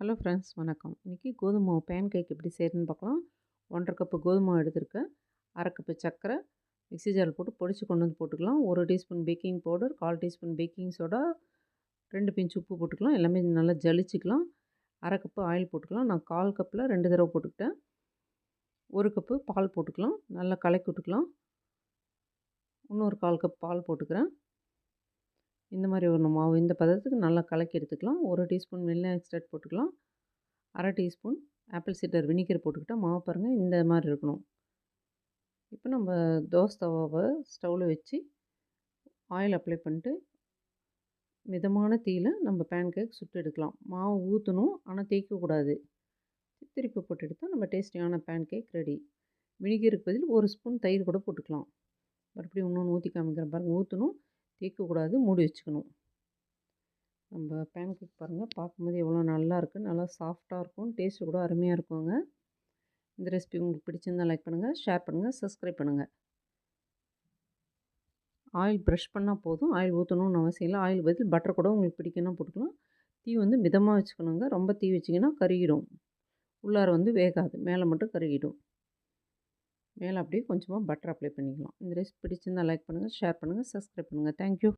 Hello friends வணக்கம். இன்றைக்கி கோதுமை பேன் கேக் எப்படி செய்கிறதுன்னு பார்க்கலாம். ஒன்றரை கப்பு கோதுமை எடுத்திருக்கேன். அரை கப்பு சர்க்கரை மிக்சி ஜாரில் போட்டு பொடிச்சு கொண்டு வந்து போட்டுக்கலாம். ஒரு டீஸ்பூன் பேக்கிங் பவுடர் கால் டீஸ்பூன் பேக்கிங் சோடா ரெண்டு பிஞ்ச் உப்பு போட்டுக்கலாம். எல்லாமே நல்லா ஜலிச்சிக்கலாம். அரை கப்பு ஆயில் போட்டுக்கலாம். நான் கால் கப்பில் ரெண்டு தடவை போட்டுக்கிட்டேன். ஒரு கப்பு பால் போட்டுக்கலாம். நல்லா கலக்கி விட்டுக்கலாம். இன்னொரு கால் கப் பால் போட்டுக்கிறேன். இந்த மாதிரி ஒரு மாவு இந்த பதத்துக்கு நல்லா கலக்கி எடுத்துக்கலாம். ஒரு டீஸ்பூன் வெள்ளை எக்ஸ்ட்ராக்ட் போட்டுக்கலாம். அரை டீஸ்பூன் ஆப்பிள் சீடர் வினிகர் போட்டுக்கிட்டால் மாவு பாருங்கள் இந்த மாதிரி இருக்கணும். இப்போ நம்ம தோசை தவாவை ஸ்டவ்வில் வச்சு ஆயில் அப்ளை பண்ணிட்டு மிதமான தீயில் நம்ம பேன் கேக் சுட்டு எடுக்கலாம். மாவு ஊற்றணும் ஆனால் தேய்க்கக்கூடாது திருப்பி போட்டு எடுத்தால் நம்ம டேஸ்டியான பேன் கேக் ரெடி வினிகருக்கு பதில் ஒரு ஸ்பூன் தயிர் கூட போட்டுக்கலாம். மறுபடியும் இன்னொன்று ஊற்றி காமிக்கிறேன் பாருங்கள் ஊற்றணும் தேய்க்கக்கூடாது மூடி வச்சுக்கணும். நம்ம பேன் கேக் பாருங்கள் பார்க்கும்போது எவ்வளோ நல்லாயிருக்கு நல்லா சாஃப்டாக இருக்கும். டேஸ்ட்டு கூட அருமையாக இருக்குங்க. இந்த ரெசிபி உங்களுக்கு பிடிச்சிருந்தால் லைக் பண்ணுங்கள் ஷேர் பண்ணுங்கள் சப்ஸ்கிரைப் பண்ணுங்கள் ஆயில் ப்ரஷ் பண்ணால் போதும். ஆயில் ஊற்றணும்னு அவசியம் இல்லை. ஆயில் பதில் பட்டர் கூட உங்களுக்கு பிடிக்கணும் போட்டுக்கலாம். தீ வந்து மிதமாக வச்சுக்கணுங்க. ரொம்ப தீ வச்சிங்கன்னா கருகிடும். உள்ளார வந்து வேகாது. மேலே மட்டும் கருகிடும். மேலே அப்படியே கொஞ்சமாக பட்டர் அப்ளை பண்ணிக்கலாம். இந்த ரெசிபி பிடிச்சிருந்தால் லைக் பண்ணுங்கள் ஷேர் பண்ணுங்கள் சப்ஸ்கிரைப் பண்ணுங்கள் தேங்க்யூ